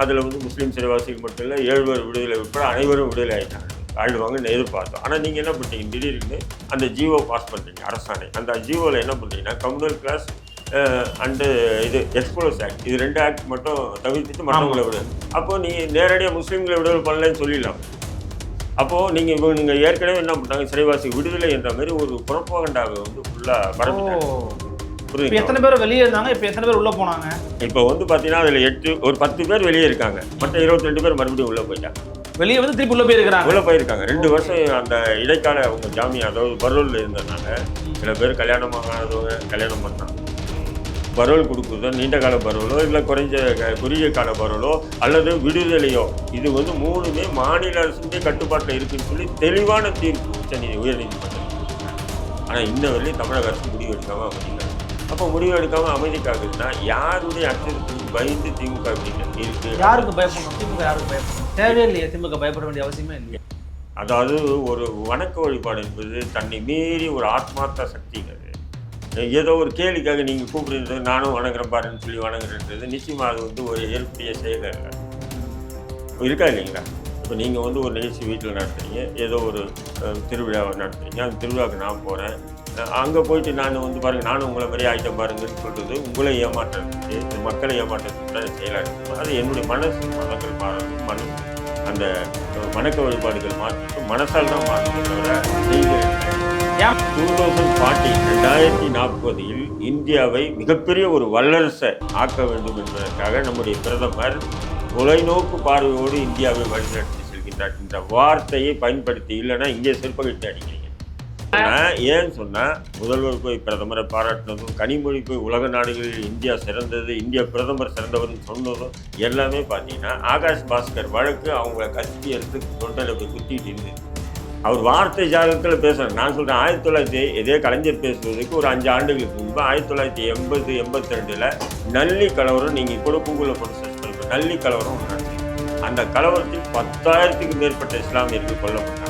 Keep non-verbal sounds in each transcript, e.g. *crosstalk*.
அதில் வந்து முஸ்லீம் சிறைவாசிகள் மட்டும் இல்லை ஏழு பேர் விடுதலை உட்பட அனைவரும் விடுதலை ஆகிட்டாங்க ஆயிடுவாங்கன்னு எதிர்பார்த்தோம். ஆனால் நீங்கள் என்ன பண்ணுறீங்க திடீர்னு அந்த ஜியோ பாஸ் பண்ணுறீங்க அரசாணை. அந்த ஜியோவில் என்ன பண்ணுறீங்கன்னா கம்யூனல் கிளாஸ் அண்டு இது எக்ஸ்போலஸ் ஆக்ட் இது ரெண்டு ஆக்ட் மட்டும் தவிர்த்துட்டு மற்றவங்களை விடு. அப்போ நீ நேரடியாக முஸ்லீம்களை விடுதலை பண்ணலன்னு சொல்லிடலாம். அப்போது நீங்கள் இப்போ நீங்கள் ஏற்கனவே என்ன பண்ணாங்க சிறைவாசி விடுதலை என்ற மாதிரி ஒரு புறப்பகண்டாவை வந்து ஃபுல்லாக பரப்பிட்டாங்க இப்போ எத்தனை பேர் வெளியே இருந்தாங்க? இப்போ எத்தனை பேர் உள்ள போனாங்க? இப்போ வந்து பார்த்தீங்கன்னா அதில் எட்டு ஒரு பத்து பேர் வெளியே இருக்காங்க. மற்ற இருபத்தி ரெண்டு பேர் மறுபடியும் உள்ளே போயிட்டாங்க. வெளியே வந்து திருப்பி உள்ள போயிருக்கிறாங்க. உள்ளே போயிருக்காங்க. ரெண்டு வருஷம் அந்த இடைக்கால அவங்க ஜாமீன் அதாவது பரோலில் இருந்ததுனால சில பேர் கல்யாணம் ஆகாதவங்க கல்யாணம் பண்ணாங்க. பரோல் கொடுக்குறதோ நீண்ட கால பரோலோ இல்லை குறைஞ்ச குறுகிய கால பரோலோ அல்லது விடுதலையோ இது வந்து மூணுமே மாநில அரசுடைய கட்டுப்பாட்டில் இருக்குன்னு சொல்லி தெளிவான தீர்ப்பு உச்ச நீதி உயர்நீதிமன்றம் ஆனால் இன்ன வரையும் தமிழக அரசு முடிவு எடுக்காமல் அமைதிக்காங்க அப்போ முடிவு எடுக்காமல் அமைதிக்காகுதுன்னா யாருடைய அச்சத்துக்கு பயந்து திமுக இப்படி இருக்கு? யாருக்கு பயப்படணும்? திமுக யாருக்கு பயப்படணும்? தேவையே இல்லையே திமுக பயப்பட வேண்டிய அவசியமே இல்லையே. அதாவது ஒரு வணக்க வழிபாடு என்பது தன்னை மீறி ஒரு ஆத்மார்த்த சக்திங்க அது ஏதோ ஒரு கேலிக்காக நீங்கள் கூப்பிடுறது நானும் வணங்குறேன் பாருன்னு சொல்லி வணங்குறன்றது நிச்சயமாக அது வந்து ஒரு ஏற்புடைய செயல் இல்லை இருக்கா இல்லைங்களா? இப்போ நீங்கள் வந்து ஒரு நிகழ்ச்சி வீட்டில் நடத்துறீங்க ஏதோ ஒரு திருவிழாவை நடத்துறீங்க அந்த திருவிழாவுக்கு நான் போகிறேன் அங்கே போயிட்டு நான் வந்து பாருங்கள் நானும் உங்களை மாதிரி ஆகிட்டேன் பாருங்கன்னு சொல்கிறது உங்களை ஏமாற்றுறதுக்கு இந்த மக்களை ஏமாற்றுறதுக்கு தான் செயலாக இருக்கும் அது என்னுடைய மனசு மதங்கள் மாறணும் மனசு அந்த வணக்க வழிபாடுகள் மாற்றிட்டு மனசால் தான் மாற்றணும் தவிர டூ தௌசண்ட் ஃபார்ட்டி ரெண்டாயிரத்தி நாற்பதில் இந்தியாவை மிகப்பெரிய ஒரு வல்லரசை ஆக்க வேண்டும் என்பதற்காக நம்முடைய பிரதமர் தொலைநோக்கு பார்வையோடு இந்தியாவை வழிநடத்தி செல்கின்றார். என்ற வார்த்தையை பயன்படுத்தி இல்லைன்னா இங்கே சிற்பகிட்டு அடிக்கிறீங்க. ஆனா, ஏன்னு சொன்னா முதல்வர் போய் பிரதமரை பாராட்டினதும் கனிமொழி போய் உலக நாடுகளில் இந்தியா சிறந்தது இந்தியா பிரதமர் சிறந்தவர்னு சொன்னதும் எல்லாமே பார்த்தீங்கன்னா ஆகாஷ் பாஸ்கர் வழக்கு அவங்கள கத்தி எடுத்து தொண்டலை போய் குத்திட்டு இருந்தது. அவர் வார்த்தை ஜாதகத்தில் பேசுகிறார் நான் சொல்கிறேன் ஆயிரத்தி தொள்ளாயிரத்தி இதே கலைஞர் பேசுவதற்கு ஒரு அஞ்சு ஆண்டுகளுக்கு முன்பு ஆயிரத்தி தொள்ளாயிரத்தி எண்பது எண்பத்தி ரெண்டில் நல்லி கலவரம் நீங்கள் கூட கூகுளில் போட்டு சர்ச் பண்ணுங்கள் நல்லி கலவரம் அந்த கலவரத்தில் பத்தாயிரத்துக்கு மேற்பட்ட இஸ்லாமியர்கள் கொல்லப்பட்டாங்க.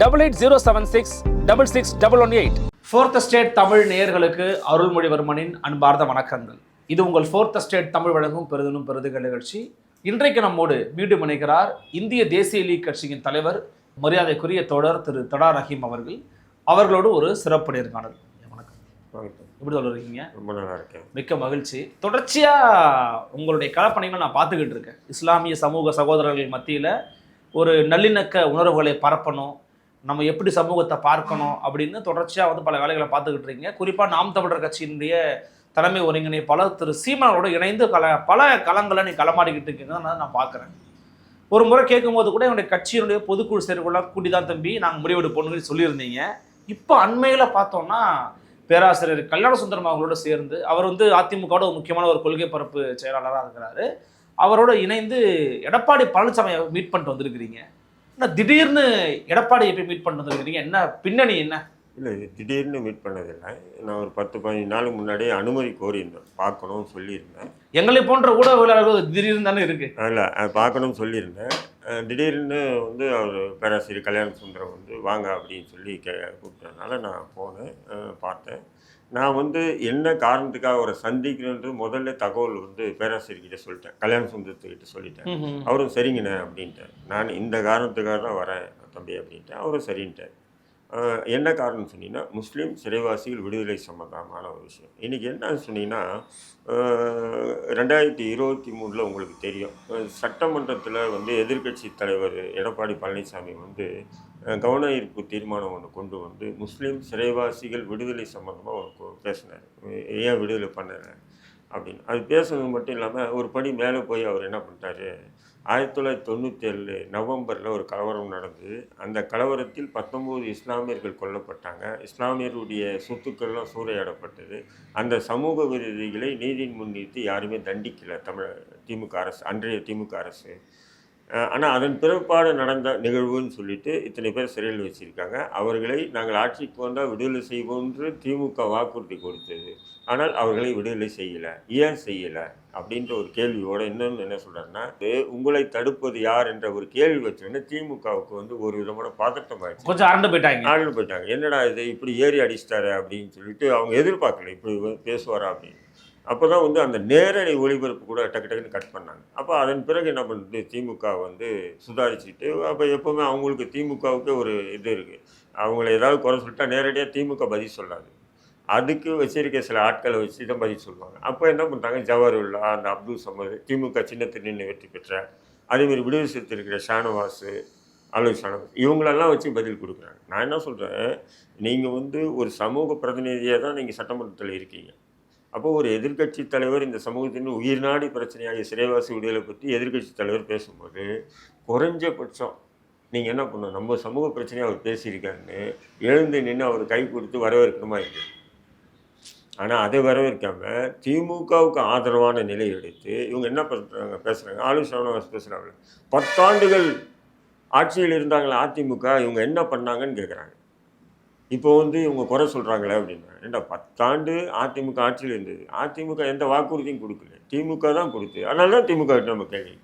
double eight zero seven six double six double one eight fourth state Tamil நேயர்களுக்கு அருள்மொழிவர்மனின் அன்பார்ந்த வணக்கங்கள். இது உங்கள் ஃபோர்த் ஸ்டேட் தமிழ் வழங்கும் பெருதனும் பெருதுகள் நிகழ்ச்சி. இன்றைக்கு நம்மோடு மீண்டும் இணைக்கிறார் இந்திய தேசிய லீக் கட்சியின் தலைவர் மரியாதைக்குரிய தோழர் திரு தடா ரஹீம் அவர்கள். அவர்களோடு ஒரு சிறப்பு நேர்காணல். வணக்கம். வணக்கம். எப்படி சொல்லிருக்கீங்க ரொம்ப நல்லா இருக்கேன். மிக்க மகிழ்ச்சி. தொடர்ச்சியா உங்களுடைய களப்பணிகளை நான் பார்த்துக்கிட்டு இருக்கேன். இஸ்லாமிய சமூக சகோதரர்கள் மத்தியில ஒரு நல்லிணக்க உணர்வுகளை பரப்பணும் நம்ம எப்படி சமூகத்தை பார்க்கணும் அப்படின்னு தொடர்ச்சியாக வந்து பல வேலைகளை பார்த்துக்கிட்டு இருக்கீங்க. குறிப்பாக நாம் தமிழர் கட்சியினுடைய தலைமை ஒருங்கிணைப்பாளர் திரு சீமானோட இணைந்து கல பல களங்களை நீ களமாடிக்கிட்டு இருக்கீங்கன்னு நான் பார்க்குறேன். ஒரு முறை கேட்கும்போது கூட என்னுடைய கட்சியினுடைய பொதுக்குழு செயற்குள்ள கூட்டி தான் தம்பி நாங்கள் முடிவெடுப்போம்னு சொல்லியிருந்தீங்க இப்போ அண்மையில் பார்த்தோம்னா பேராசிரியர் கல்யாண சுந்தரம் அவங்களோட சேர்ந்து அவர் வந்து அதிமுகவோட ஒரு முக்கியமான ஒரு கொள்கை பரப்பு செயலாளராக இருக்கிறாரு. அவரோட இணைந்து எடப்பாடி பழனிசாமியை மீட் பண்ணிட்டு வந்திருக்கிறீங்க. என்ன திடீர்னு எடப்பாடி எப்படி மீட் பண்ணிட்டு வந்திருக்கிறீங்க என்ன பின்னணி என்ன? இல்லை இது திடீர்னு மீட் பண்ணதில்லை. நான் ஒரு பத்து பதினஞ்சு நாளுக்கு முன்னாடியே அனுமதி கோரியிருந்தேன். பார்க்கணும்னு சொல்லியிருந்தேன். எங்களை போன்ற ஊடகவியலாளர்கள் திடீர்னு தானே இருக்கு? இல்லை பார்க்கணும்னு சொல்லியிருந்தேன். திடீர்னு வந்து அவர் பேராசிரியர் கல்யாண சுந்தரம் வந்து வாங்க அப்படின்னு சொல்லி கே கூப்பிட்டதுனால நான் போனேன் பார்த்தேன். நான் வந்து என்ன காரணத்துக்காக அவரை சந்திக்கணுன்றது முதல்ல தகவல் வந்து பேராசிரியர்கிட்ட சொல்லிட்டேன். கல்யாண சுந்தரத்துக்கிட்ட சொல்லிட்டேன். அவரும் சரிங்கண்ணே அப்படின்ட்டார். நான் இந்த காரணத்துக்காக தான் வரேன் தம்பி அப்படின்ட்டு அவரும் சரின்ட்டார். என்ன காரணம் சொன்னீங்கன்னா முஸ்லீம் சிறைவாசிகள் விடுதலை சம்பந்தமான ஒரு விஷயம். இன்றைக்கி என்ன சொன்னீங்கன்னா ரெண்டாயிரத்தி இருபத்தி மூணில் உங்களுக்கு தெரியும். சட்டமன்றத்தில் வந்து எதிர்க்கட்சி தலைவர் எடப்பாடி பழனிசாமி வந்து கவன ஈர்ப்பு தீர்மானம் ஒன்று கொண்டு வந்து முஸ்லீம் சிறைவாசிகள் விடுதலை சம்மந்தமாக ஒரு பேசினார். ஏன் விடுதலை பண்ணுறேன் அப்படின்னு. அது பேசுனது மட்டும் இல்லாமல் ஒரு படி மேலே போய் அவர் என்ன பண்ணிட்டாரு? ஆயிரத்தி தொள்ளாயிரத்தி தொண்ணூற்றி ஏழு நவம்பரில் ஒரு கலவரம் நடந்து அந்த கலவரத்தில் பத்தொம்போது இஸ்லாமியர்கள் கொல்லப்பட்டாங்க. இஸ்லாமியருடைய சொத்துக்கள்லாம் சூறையாடப்பட்டது. அந்த சமூக விரோதிகளை நீதியின் முன் நிறுத்தி யாருமே தண்டிக்கலை தமிழ் திமுக அரசு அன்றைய திமுக அரசு. ஆனால் அதன் பிறப்பாடு நடந்த நிகழ்வுன்னு சொல்லிட்டு இத்தனை பேர் சிறையில் வச்சிருக்காங்க. அவர்களை நாங்கள் ஆட்சிக்கு வந்தால் விடுதலை செய்வோன்று திமுக வாக்குறுதி கொடுத்தது. ஆனால் அவர்களை விடுதலை செய்யலை. ஏன் செய்யலை? அப்படின்ற ஒரு கேள்வியோட இன்னொன்று என்ன சொல்கிறாருன்னா உங்களை தடுப்பது யார்? என்ற ஒரு கேள்வி வச்சோன்னே திமுகவுக்கு வந்து ஒரு விதமான பதட்டம் ஆயிடுச்சு. கொஞ்சம் அரண்டு போயிட்டாங்க. ஆளுநர் போயிட்டாங்க. என்னடா இது? இப்படி ஏறி அடிச்சிட்டாரு? அப்படின்னு சொல்லிட்டு அவங்க எதிர்பார்க்கல. இப்படி பேசுவாரா அப்படின்னு. அப்போ தான் வந்து அந்த நேரடி ஒளிபரப்பு கூட டக்கு டக்குன்னு கட் பண்ணாங்க. அப்போ அதன் பிறகு என்ன பண்ணுது? திமுக வந்து சுதாரிச்சுட்டு அப்போ எப்போவுமே அவங்களுக்கு திமுகவுக்கு ஒரு இது இருக்குது அவங்கள ஏதாவது குறை சொல்லிட்டா நேரடியாக திமுக பதில் சொல்லாது. அதுக்கு வச்சிருக்க சில ஆட்களை வச்சு தான் பதில் சொல்லுவாங்க. அப்போ என்ன பண்ணுறாங்க ஜவஹர்லா அந்த அப்துல் சமது திமுக சின்னத்தில் நின்று வெற்றி பெற்ற அதேமாரி விடுதலை சிறுத்தைகள் ஷானவாசு ஆலோசனை ஷானவாஸ் இவங்களெல்லாம் வச்சு பதில் கொடுக்குறாங்க. நான் என்ன சொல்கிறேன் நீங்கள் வந்து ஒரு சமூக பிரதிநிதியாக தான் நீங்கள் சட்டமன்றத்தில் இருக்கீங்க. அப்போ ஒரு எதிர்க்கட்சி தலைவர் இந்த சமூகத்தின் உயிர்நாடி பிரச்சனையாகிய சிறைவாசி விடுதலை பற்றி எதிர்க்கட்சி தலைவர் பேசும்போது குறைஞ்சபட்சம் நீங்கள் என்ன பண்ணணும்? நம்ம சமூக பிரச்சனையை அவர் பேசியிருக்காருன்னு எழுந்து நின்று அவர் கை கொடுத்து வரவேற்கணுமா இருக்கு ஆனால் அதை வரவேற்காம திமுகவுக்கு ஆதரவான நிலை எடுத்து இவங்க என்ன பண்ணுறாங்க பேசுகிறாங்க ஆலோசனை பேசுகிறாங்க பத்தாண்டுகள் ஆட்சியில் இருந்தாங்களே அதிமுக இவங்க என்ன பண்ணாங்கன்னு கேட்குறாங்க இப்போ வந்து இவங்க குறை சொல்கிறாங்களே அப்படின்னா ஏண்டா பத்தாண்டு அதிமுக ஆட்சியில் இருந்தது. அதிமுக எந்த வாக்குறுதியும் கொடுக்கல. திமுக தான் கொடுத்து அதனால தான் திமுக நம்ம கேள்வி.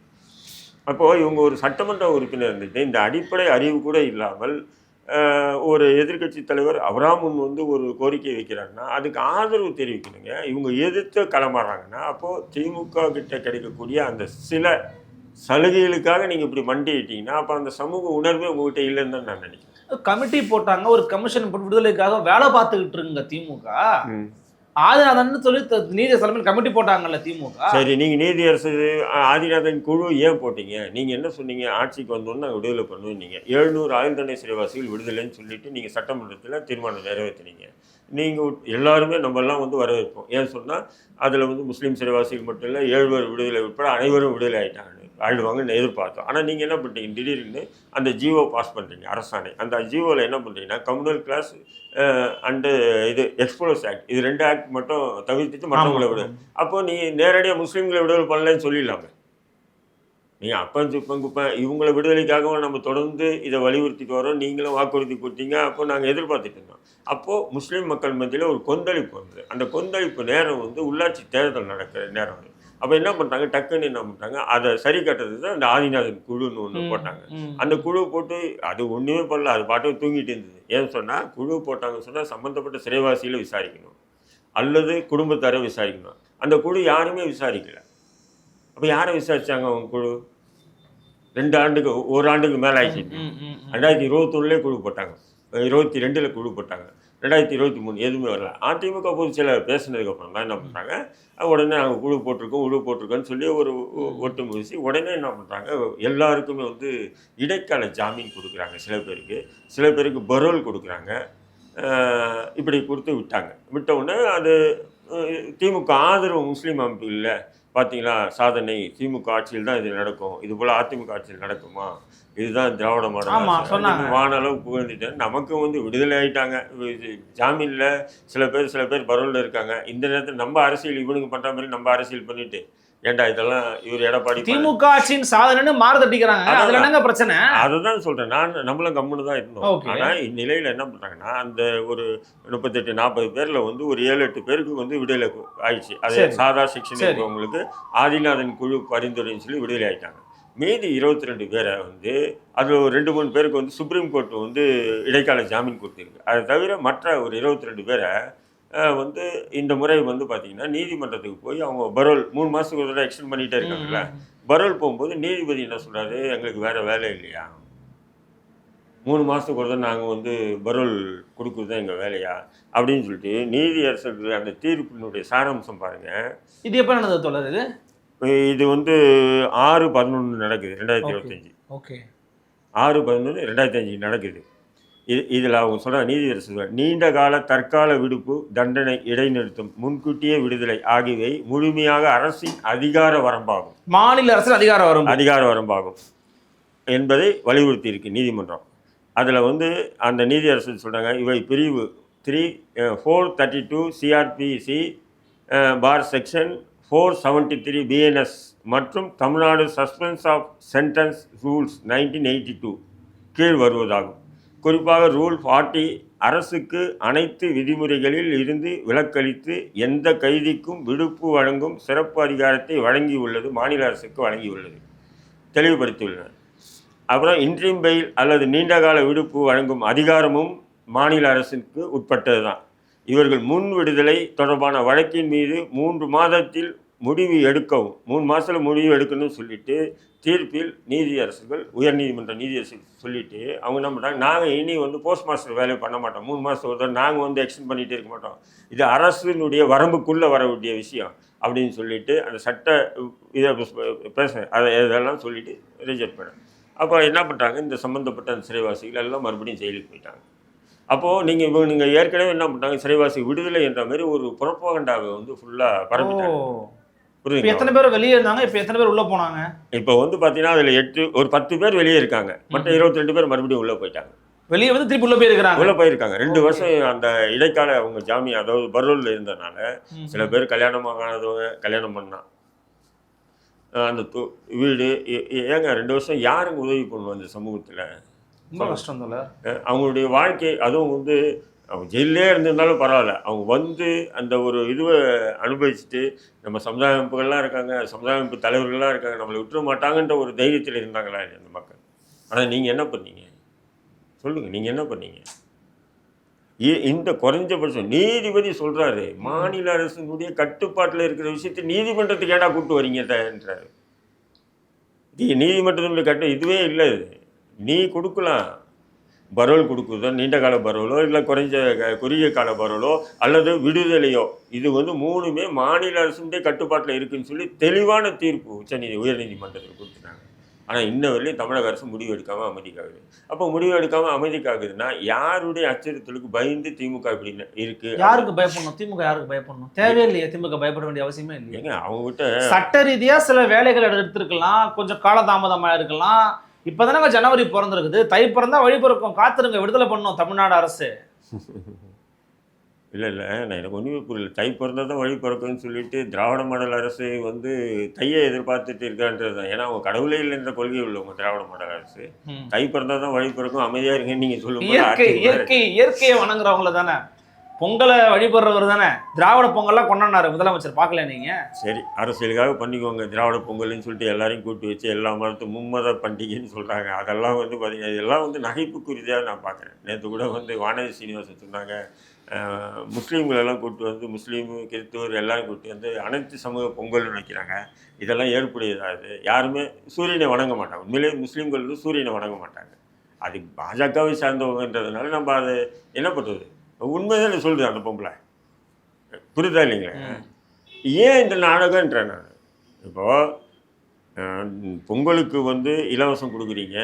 அப்போது இவங்க ஒரு சட்டமன்ற உறுப்பினர் இருந்துட்டு இந்த அடிப்படை அறிவு கூட இல்லாமல் ஒரு எதிர்க்கட்சி தலைவர் அவராமுன் வந்து ஒரு கோரிக்கை வைக்கிறாங்கன்னா அதுக்கு ஆதரவு தெரிவிக்கணுங்க. இவங்க எதிர்த்து களமாறாங்கன்னா அப்போது திமுக கிட்ட கிடைக்கக்கூடிய அந்த சில சலுகைகளுக்காக நீங்கள் இப்படி மண்டிட்டீங்கன்னா அப்போ அந்த சமூக உணர்வே உங்ககிட்ட இல்லைன்னு தான் நான் நினைக்கிறேன். கமிட்டி போட்டாங்க ஒரு கமிஷன் போட்டு விடுதலைக்காக வேலை பார்த்துக்கிட்டு இருக்குங்க திமுக. ஆதிநாதன் சொல்லி த- நீதி தலைமையில் கமிட்டி போட்டாங்கல்ல திமுக. சரி நீங்கள் நீதியரசு ஆதிநாதன் குழு ஏன் போட்டீங்க? நீங்கள் என்ன சொன்னீங்க? ஆட்சிக்கு வந்தோன்னு நாங்கள் விடுதலை பண்ணுவோம் நீங்கள் எழுநூறு ஆயுள் தண்டனை சிறைவாசிகள் விடுதலைன்னு சொல்லிட்டு நீங்கள் சட்டமன்றத்தில் தீர்மானம் நிறைவேற்றினீங்க. நீங்கள் எல்லாருமே நம்மெல்லாம் வந்து வரவேற்போம். ஏன் சொன்னால் அதில் வந்து முஸ்லீம் சிறைவாசிகள் மட்டும் இல்லை ஏழ்வர் விடுதலை உட்பட அனைவரும் விடுதலை ஆயிட்டாங்க. ஆயிடுவாங்கன்னு எதிர்பார்த்தோம் ஆனால் நீங்கள் என்ன பண்ணுறீங்க திடீர்னு அந்த ஜிஓ பாஸ் பண்ணுறீங்க அரசாணை. அந்த ஜிஓவில் என்ன பண்ணுறீங்கன்னா கம்யூனல் கிளாஸ் அண்டு இது எக்ஸ்போலஸ் ஆக்ட் இது ரெண்டு ஆக்ட் மட்டும் தவிர்த்துட்டு மற்றவங்களை விடு. அப்போ நீ நேரடியாக முஸ்லீம்களை விடுதலை பண்ணலன்னு சொல்லிடலாமே. நீங்கள் அப்பன் சுப்பன் குப்பன் இவங்களை விடுதலைக்காகவும் நம்ம தொடர்ந்து இதை வலியுறுத்திட்டு வரோம். நீங்களும் வாக்குறுதி கொடுத்தீங்க. அப்போ நாங்கள் எதிர்பார்த்துட்டு இருந்தோம். அப்போது முஸ்லீம் மக்கள் மத்தியில் ஒரு கொந்தளிப்பு வந்தது. அந்த கொந்தளிப்பு நேரம் வந்து உள்ளாட்சி தேர்தல் நடக்கிற நேரம் அது. அப்போ என்ன பண்ணுறாங்க டக்குன்னு என்ன பண்ணுறாங்க அதை சரி கட்டுறது தான் அந்த ஆதிநாதன் குழுன்னு ஒன்று போட்டாங்க. அந்த குழு போட்டு அது ஒன்றுமே பண்ணல. அது பாட்டு தூங்கிட்டு இருந்தது. ஏன்னு சொன்னால் குழு போட்டாங்கன்னு சொன்னால் சம்மந்தப்பட்ட சிறைவாசிகளை விசாரிக்கணும். அல்லது குடும்பத்தாரை விசாரிக்கணும். அந்த குழு யாருமே விசாரிக்கல. அப்போ யாரை விசாரிச்சாங்க அவங்க குழு? ரெண்டு ஆண்டுக்கு ஒரு ஆண்டுக்கு மேலே ஆயிடுச்சு. ரெண்டாயிரத்தி இருபத்தொன்னுலே குழு போட்டாங்க. இருபத்தி ரெண்டில் குழு போட்டாங்க. ரெண்டாயிரத்தி இருபத்தி மூணு எதுவுமே வரல. அதிமுக பொதுச் செயலர் பேசுனதுக்கப்புறம் தான் என்ன பண்ணுறாங்க உடனே நாங்கள் குழு போட்டிருக்கோம் குழு போட்டிருக்கோன்னு சொல்லி ஒரு ஒ- ஒட்டு முயற்சி. உடனே என்ன பண்ணுறாங்க எல்லாருக்குமே வந்து இடைக்கால ஜாமீன் கொடுக்குறாங்க சில பேருக்கு. சில பேருக்கு பரோல் கொடுக்குறாங்க. இப்படி கொடுத்து விட்டாங்க. விட்ட உடனே அது திமுக ஆதரவு முஸ்லீம் அமைப்புகளில் பார்த்தீங்களா சாதனை திமுக ஆட்சியில் தான் இது நடக்கும். இது போல் அதிமுக ஆட்சியில் நடக்குமா? இதுதான் திராவிட மாடல் ஆமா, ஆட்சி. சொன்னாங்க. அப்படின்னு வானளவு புகழ்ந்துட்டு நமக்கு வந்து விடுதலை ஆயிட்டாங்க இது ஜாமீனில் சில பேர் சில பேர் பரோலில் இருக்காங்க இந்த நேரத்தில் நம்ம அரசியல் இவனுக்கு பண்ணுற மாதிரி நம்ம அரசியல் பண்ணிட்டு ஏன்டா இதெல்லாம் இவர் எடப்பாடி திமுக ஆட்சியின் சாதனைன்னு மாறு தட்டிக்கிறாங்க. அதுல என்னங்க பிரச்சனை அதுதான் சொல்றேன் நான் நம்மளும் கம்முன்னு தான் இருந்தோம் Okay. ஆனா இந்நிலையில என்ன பண்றாங்கன்னா அந்த ஒரு முப்பத்தெட்டு நாற்பது பேர்ல வந்து ஒரு ஏழு எட்டு பேருக்கு வந்து விடுதலை ஆயிடுச்சு அது. சாதா செக்ஷன். இருக்கவங்களுக்கு ஆதிநாதன் குழு பரிந்துரைன்னு சொல்லி விடுதலை ஆயிட்டாங்க மீதி இருபத்தி ரெண்டு பேரை வந்து அதில் ஒரு ரெண்டு மூணு பேருக்கு வந்து சுப்ரீம் கோர்ட் வந்து இடைக்கால ஜாமீன் கொடுத்துருக்கு. அதை தவிர மற்ற ஒரு இருபத்தி ரெண்டு பேரை வந்து இந்த முறை வந்து பார்த்தீங்கன்னா நீதிமன்றத்துக்கு போய் அவங்க பரோல் மூணு மாதத்துக்கு ஒரு தடவை எக்ஸ்டெண்ட் பண்ணிகிட்டே இருக்காங்கல்ல. பரோல் போகும்போது நீதிபதி என்ன சொல்றாரு? எங்களுக்கு வேற வேலை இல்லையா? மூணு மாதத்துக்கு ஒரு நாங்கள் வந்து பரோல் கொடுக்குறது தான் எங்கள் வேலையா? அப்படின்னு சொல்லிட்டு நீதியரசர்கள் அந்த தீர்ப்பினுடைய சாராம்சம் பாருங்க. இது எப்ப நடந்தது தொடர் இது வந்து ஆறு பதினொன்று நடக்குது ரெண்டாயிரத்தி. இருபத்தஞ்சி. ஓகே. ஆறு பதினொன்று ரெண்டாயிரத்தி அஞ்சு நடக்குது. இது இதில் அவங்க சொல்ற நீதியரசர் நீண்ட கால தற்கால விடுப்பு தண்டனை இடைநிறுத்தம் முன்கூட்டியே விடுதலை ஆகியவை முழுமையாக அரசின் அதிகார வரம்பாகும். மாநில அரசின் அதிகாரம் வரும் அதிகார வரம்பாகும் என்பதை வலியுறுத்தி இருக்கு நீதிமன்றம். அதில் வந்து அந்த நீதியரசர் சொல்கிறாங்க இவை பிரிவு three four thirty two CrPC பார் section four seventy three BNS மற்றும் Tamil Nadu suspense of sentence rules nineteen eighty two கீழ் வருவதாகும். குறிப்பாக ரூல் ஃபார்ட்டி அரசுக்கு அனைத்து விதிமுறைகளில் இருந்து விலக்களித்து எந்த கைதிக்கும் விடுப்பு வழங்கும் சிறப்பு அதிகாரத்தை வழங்கியுள்ளது மாநில அரசுக்கு வழங்கியுள்ளது. தெளிவுபடுத்தியுள்ளனர். அப்புறம் இன்ட்ரீம் பெயில் அல்லது நீண்டகால விடுப்பு வழங்கும் அதிகாரமும் மாநில அரசுக்கு உட்பட்டது தான் இவர்கள் முன் விடுதலை தொடர்பான வழக்கின் மீது மூன்று மாதத்தில் முடிவு எடுக்கவும் மூணு மாதத்தில் முடிவு எடுக்கணும்னு சொல்லிட்டு தீர்ப்பில் நீதியரசர்கள் உயர்நீதிமன்ற நீதியரசர் சொல்லிட்டு அவங்க என்ன பண்ணுறாங்க நாங்கள் இனி வந்து போஸ்ட் மாஸ்டர் வேலையை பண்ண மாட்டோம். மூணு மாதம் ஒரு தடவை நாங்கள் வந்து எக்ஸ்டெண்ட் பண்ணிகிட்டே இருக்க மாட்டோம். இது அரசினுடைய வரம்புக்குள்ளே வர வேண்டிய விஷயம் அப்படின்னு சொல்லிட்டு அந்த சட்ட இதை பேச அதை இதெல்லாம் சொல்லிவிட்டு ரிஜெக்ட் பண்ணேன் அப்போ என்ன பண்ணுறாங்க இந்த சம்மந்தப்பட்ட அந்த சிறைவாசிகள் எல்லாம் மறுபடியும் ஜெயிலுக்கு போயிட்டாங்க. அப்போது நீங்கள் இப்போ நீங்கள் ஏற்கனவே என்ன பண்ணுறாங்க சிறைவாசி விடுதலை என்ற மாதிரி ஒரு புறப்போகண்டாவை வந்து ஃபுல்லாக பரப்பிட்டாங்க. இப்போ எத்தனை பேர் வெளியே இருந்தாங்க? இப்போ எத்தனை பேர் உள்ள போனாங்க? இப்போ வந்து பார்த்தீங்கன்னா அதில் எட்டு ஒரு பத்து பேர் வெளியே இருக்காங்க. மற்ற இருபத்தி ரெண்டு பேர் மறுபடியும் உள்ளே போயிட்டாங்க. வெளியே வந்து திருப்பி உள்ள போயிருக்கிறாங்க. உள்ளே போயிருக்காங்க. ரெண்டு வருஷம் அந்த இடைக்கால அவங்க ஜாமீன் அதாவது பரோலில் இருந்தனால. சில பேர் கல்யாணம் ஆகாதவங்க கல்யாணம் பண்ணா. அஹ் அந்த வீடு ஏங்க ரெண்டு வருஷம் யாருங்க உதவி பண்ணுவோம் இந்த சமூகத்தில்? ரொம்ப கஷ்டம் அவங்களுடைய வாழ்க்கை அதுவும் வந்து அவங்க ஜெயிலே இருந்திருந்தாலும் பரவாயில்ல. அவங்க வந்து அந்த ஒரு இதுவை அனுபவிச்சுட்டு நம்ம சமுதாய அமைப்புகள்லாம் இருக்காங்க சமுதாய அமைப்பு தலைவர்கள்லாம் இருக்காங்க நம்மளை விட்டுற மாட்டாங்கன்ற ஒரு தைரியத்தில் இருந்தாங்களா அந்த மக்கள்? ஆனால் நீங்கள் என்ன பண்ணீங்க? சொல்லுங்கள் நீங்கள் என்ன பண்ணீங்க? இந்த குறைஞ்சபட்சம் நீதிபதி சொல்கிறாரு மாநில அரசினுடைய கட்டுப்பாட்டில் இருக்கிற விஷயத்தை நீதிமன்றத்துக்கு ஏடா கூப்பிட்டு வரீங்கன்றாரு நீதிமன்றத்தினுடைய கட்டு இதுவே இல்லை இது. நீ கொடுக்கலாம். பரோல் கொடுக்குதோ நீண்ட கால பரோலோ இல்லை குறைஞ்ச குறுகிய கால பரோலோ அல்லது விடுதலையோ. இது வந்து மூணுமே மாநில அரசுடைய கட்டுப்பாட்டில் இருக்குன்னு சொல்லி தெளிவான தீர்ப்பு உச்சநீதி உயர்நீதிமன்றத்தில் கொடுத்துட்டாங்க. ஆனால் இன்ன வரையிலும் தமிழக அரசு முடிவு எடுக்காமல் அமைதிக்காகுது. அப்போ முடிவு எடுக்காமல் அமைதிக்காகுதுன்னா யாருடைய அச்சுறுத்தலுக்கு பயந்து திமுக இப்படி இருக்கு? யாருக்கு பயப்படணும்? திமுக யாருக்கு பயப்படணும்? தேவையில்லையே திமுக பயப்பட வேண்டிய அவசியமே இல்லையே. ஏங்க அவங்க கிட்ட சட்ட ரீதியா சில வேலைகள் எடுத்திருக்கலாம் கொஞ்சம் காலதாமதமா இருக்கலாம். இப்பதானங்க ஜனவரி பிறந்திருக்குது. தை பிறந்தா வழி பிறக்கும். காத்திருங்க விடுதலை பண்ணணும் தமிழ்நாடு அரசு. இல்லை இல்லை நான் எனக்கு ஒன்றுமே புரியல. தை பிறந்தா தான் வழி பிறக்கும்னு சொல்லிட்டு திராவிட மாடல் அரசு வந்து தையை எதிர்பார்த்துட்டு இருக்கான்றது தான். ஏன்னா அவங்க கடவுளே இல்லைன்ற கொள்கை உள்ளவங்க திராவிட மாடல் அரசு. தை பிறந்தா தான் வழி பிறக்கும் அமைதியாக இருங்கன்னு நீங்கள் சொல்லும் இயற்கை இயற்கை இயற்கையை வணங்குறவங்கள தானே. பொங்கலை வழிபடுறவர் தானே? திராவிட பொங்கல்லாம் கொண்டாடினாரு முதலமைச்சர் பார்க்கல நீங்க? சரி அரசியலுக்காக பண்ணிக்கோங்க. திராவிட பொங்கல்னு சொல்லிட்டு எல்லாரையும் கூட்டி வச்சு எல்லா மதத்து மும்மத பண்டிகைன்னு சொல்கிறாங்க அதெல்லாம் வந்து பார்த்தீங்கன்னா இதெல்லாம் வந்து நகைப்புக்குரியதாக நான் பார்க்குறேன் நேற்று கூட வந்து வானதி சீனிவாசன் சொன்னாங்க. முஸ்லீம்களெல்லாம் கூப்பிட்டு வந்து முஸ்லீம் கிறிஸ்துவர் எல்லாரும் கூட்டி வந்து அனைத்து சமூக பொங்கல் நினைக்கிறாங்க. இதெல்லாம் ஏற்புடையதாது யாருமே சூரியனை வணங்க மாட்டாங்க. உண்மையிலேயே முஸ்லீம்கள் வந்து சூரியனை வணங்க மாட்டாங்க. அது பாஜகவை சார்ந்தவங்கன்றதுனால நம்ம அதை என்ன பண்ணுறது உண்மைதானே சொல்லுது அந்த பொம்பளை. புரியுதா இல்லைங்களா? ஏன் இந்த நாடகன்றேன் நான்? இப்போது பொங்கலுக்கு வந்து இலவசம் கொடுக்குறீங்க.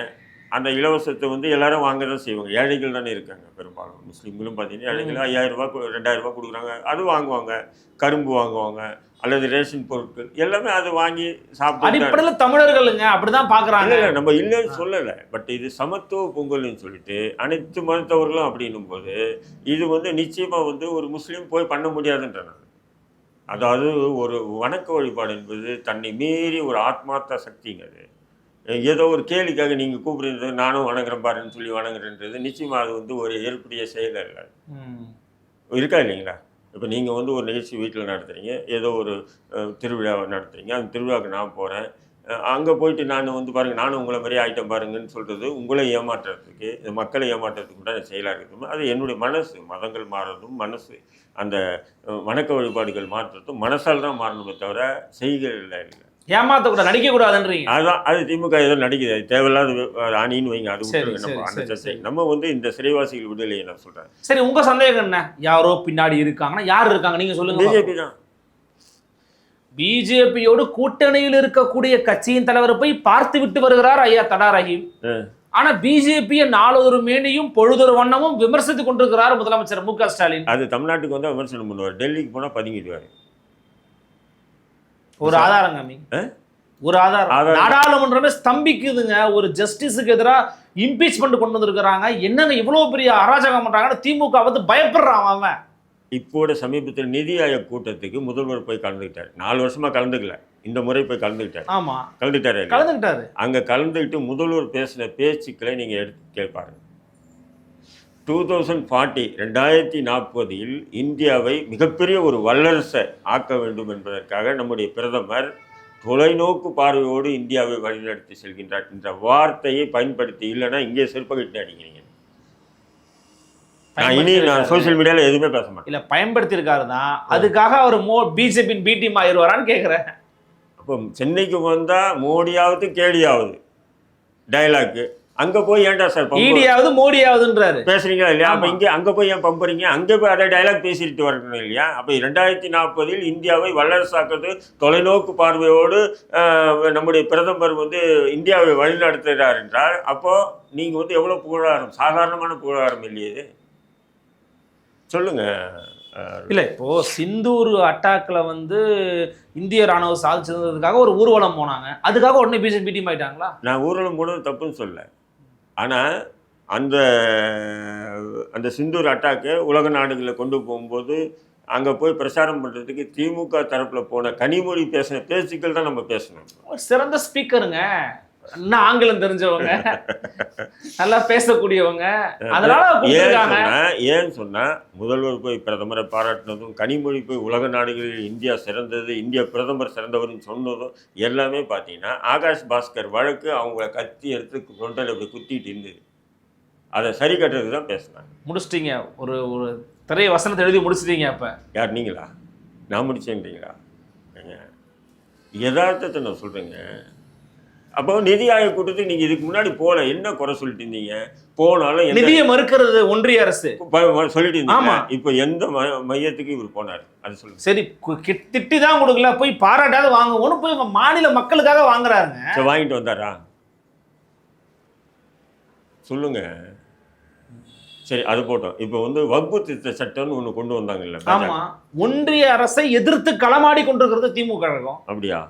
அந்த இலவசத்தை வந்து எல்லாரும் வாங்க தான் செய்வாங்க. ஏழைகள் தானே இருக்காங்க பெரும்பாலும். முஸ்லீம்களும் பார்த்தீங்கன்னா ஏழைகள். ஐயாயிரம் ரெண்டாயிரம் ரூபாய் கொடுக்குறாங்க. அது வாங்குவாங்க. கரும்பு வாங்குவாங்க. அல்லது ரேஷன் பொருட்கள். எல்லாமே அது வாங்கி சாப்பிட்டு தமிழர்களுங்க அப்படிதான் பாக்குறாங்க. இல்ல, நம்ம இல்லைன்னு சொல்லலை. பட் இது சமத்துவ பொங்கல்னு சொல்லிட்டு அனைத்து மதத்தவர்களும் அப்படின்னும் போது இது வந்து நிச்சயமா வந்து ஒரு முஸ்லீம் போய் பண்ண முடியாதுன்ற நான். அதாவது ஒரு வணக்க வழிபாடு என்பது தன்னை மீறி ஒரு ஆத்மார்த்த சக்திங்க அது. ஏதோ ஒரு கேலிக்காக நீங்கள் கூப்பிடுறது நானும் வணங்குறேன் பாருன்னு சொல்லி வணங்குறேன்றது நிச்சயமா அது வந்து ஒரு ஏற்புடைய செயல் இல்லை ம். இருக்கா இல்லைங்களா? இப்போ நீங்கள் வந்து ஒரு நிகழ்ச்சி வீட்டில் நடத்துறீங்க ஏதோ ஒரு அஹ், திருவிழாவை நடத்துறீங்க அந்த திருவிழாவுக்கு நான் போகிறேன் அங்கே போயிட்டு நான் வந்து பாருங்கள் நானும் உங்களை மாதிரி ஆயிட்டம் பாருங்கன்னு சொல்கிறது உங்களை ஏமாற்றுறதுக்கு இந்த மக்களை ஏமாற்றுறதுக்கு கூட செயலாக இருக்குது அது என்னுடைய மனசு மதங்கள் மாறுறதும் மனசு அந்த வணக்க வழிபாடுகள் மாற்றுறதும் மனசால் தான் மாறணுமே தவிர செய்கைகள் இல்லை ஏமாத்த கூட நடிக்க கூடாதுன்றீங்க அதான் அது திமுக ஏதோ நடிக்குது. அது தேவையில்லாத அணின்னு வைங்க அது நம்ம அந்த சர்ச்சை. நம்ம வந்து இந்த சிறைவாசிகள் விடுதலையை நான் சொல்கிறேன் சரி உங்க சந்தேகம் என்ன? யாரோ பின்னாடி இருக்காங்கன்னா யார் இருக்காங்க? நீங்க சொல்லுங்க பிஜேபி தான். பிஜேபியோடு கூட்டணியில் இருக்கக்கூடிய கட்சியின் தலைவர் போய் பார்த்து விட்டு வருகிறார் ஐயா தடா ரஹீம் ஆனா பிஜேபியை நாளொரு மேனியும் பொழுதொரு வண்ணமும் விமர்சித்துக் கொண்டிருக்கிறார் முதலமைச்சர் மு க ஸ்டாலின். அது தமிழ்நாட்டுக்கு வந்தால் விமர்சனம் பண்ணுவார். டெல்லிக்கு போனால் பதுங்கிடுவார். ஒரு ஆதாரம் காமி? ஒரு ஆதாரம். நாடாளுமன்றமே ஸ்தம்பிக்குதுங்க. ஒரு ஜஸ்டிஸுக்கு எதிராக இம்பீச்மெண்ட் கொண்டு வந்திருக்கிறாங்க. என்னங்க இவ்வளவு பெரிய அராஜகம் பண்றாங்கன்னு திமுக வந்து பயப்படுறான் அவன். இப்போட சமீபத்தில் நிதி ஆயோக் கூட்டத்துக்கு முதல்வர் போய் கலந்துக்கிட்டார். நாலு வருஷமா கலந்துக்கல. இந்த முறை போய் கலந்துக்கிட்டார். ஆமா. கலந்துட்டாரு கலந்துக்கிட்டாரு. அங்கே கலந்துக்கிட்டு முதல்வர் பேசின பேச்சுக்களை நீங்கள் எடுத்து கேட்பாரு டூ தௌசண்ட் ஃபார்ட்டி ரெண்டாயிரத்தி நாற்பதில் இந்தியாவை மிகப்பெரிய ஒரு வல்லரசை ஆக்க வேண்டும் என்பதற்காக நம்முடைய பிரதமர் தொலைநோக்கு பார்வையோடு இந்தியாவை வழிநடத்தி செல்கின்றார். என்ற வார்த்தையை பயன்படுத்தி இல்லைன்னா இங்கே செருப்பகிட்டு அடிக்கிறீங்க. நான் இனி நான் சோஷியல் மீடியாவில் எதுவுமே பேச மாட்டேன். இல்ல பயன்படுத்தி இருக்காரு தான் அதுக்காக அவர் மோ பிஜேபியின் பி டீம் ஆயிடுவாரான்னு கேக்குறேன். அப்போ சென்னைக்கு வந்தால் மோடியாவது கேடியாவது டயலாக்கு அங்கே போய் ஏன்டா சார் ஈடியாவது மோடியாவதுன்றாரு. பேசுறீங்களா இல்லையா? அப்ப. இங்க அங்க போய் ஏன் பம்புறீங்க? அங்க போய் அதே டயலாக் பேசிட்டு வரணும் இல்லையா? அப்ப இரண்டாயிரத்தி நாற்பதில் இந்தியாவை வல்லரசாக்குறது தொலைநோக்கு பார்வையோடு நம்முடைய பிரதமர் வந்து இந்தியாவை வழிநடத்துகிறார் என்றால் அப்போ நீங்க வந்து எவ்வளவு புகழாரம்? சாதாரணமான புகழாரம் இல்லையே? சொல்லுங்க இல்ல இப்போ சிந்தூர் அட்டாக்ல வந்து இந்திய ராணுவம் சாதிச்சிருந்ததுக்காக ஒரு ஊர்வலம் போனாங்க. அதுக்காக உடனே பிஜேபி டீம் ஆயிட்டாங்களா? நான் ஊர்வலம் போனது தப்புன்னு சொல்ல ஆனால் அந்த அந்த சிந்தூர் அட்டாக்கை உலக நாடுகளில் கொண்டு போகும்போது அங்கே போய் பிரச்சாரம் பண்ணுறதுக்கு திமுக தரப்பில் போன கனிமொழி பேசின பேச்சுக்கள் தான் நம்ம பேசணும். ஒரு சிறந்த ஸ்பீக்கருங்க இன்னும் ஆங்கிலம் தெரிஞ்சவங்க. நல்லா பேசக்கூடியவங்க. அதனால ஏன் கொடுத்துருக்காங்க சொன்னா முதல்வர் போய் பிரதமரை பாராட்டினதும் கனிமொழி போய் உலக நாடுகளில் இந்தியா சிறந்தது இந்தியா பிரதமர் சிறந்தவர்னு சொன்னதும் எல்லாமே பார்த்தீங்கன்னா ஆகாஷ் பாஸ்கர் வழக்கு அவங்கள கத்தி எடுத்து தொண்டையில் இப்படி குத்திட்டு இருந்தது. அதை சரி கட்டுறதுக்கு தான் பேசினாங்க. முடிச்சிட்டீங்க. ஒரு ஒரு திரைய வசனத்தை எழுதி முடிச்சிட்டீங்க அப்ப. யார் நீங்களா? நான் முடிச்சேன்றீங்களா? ஏங்க, யதார்த்தத்தை நான் சொல்கிறேங்க அப்போ நிதி ஆயோக் கூட்டத்துக்கு நீங்கள் இதுக்கு முன்னாடி போகல. என்ன குறை சொல்லிட்டு இருந்தீங்க? போனாலும் நிதியை மறுக்கிறது ஒன்றிய அரசு. சொல்லிட்டு இருந்தீங்க. ஆமா. இப்போ எந்த மையத்துக்கு இவர் போனார்? அது சொல்லுங்க. சரி திட்டி தான் கொடுக்கல. போய் பாராட்டாத வாங்குவோன்னு போய் உங்க மாநில மக்களுக்காக வாங்குறாருங்க. சரி வாங்கிட்டு வந்தாரா? சொல்லுங்க. சரி அது போட்டோம். இப்போ வந்து வகுப்பு திருத்த சட்டம்னு ஒன்று கொண்டு வந்தாங்கல்ல ஆமா. ஒன்றிய அரசை எதிர்த்து களமாடி கொண்டிருக்கிறது திமுக கழகம் அப்படியா?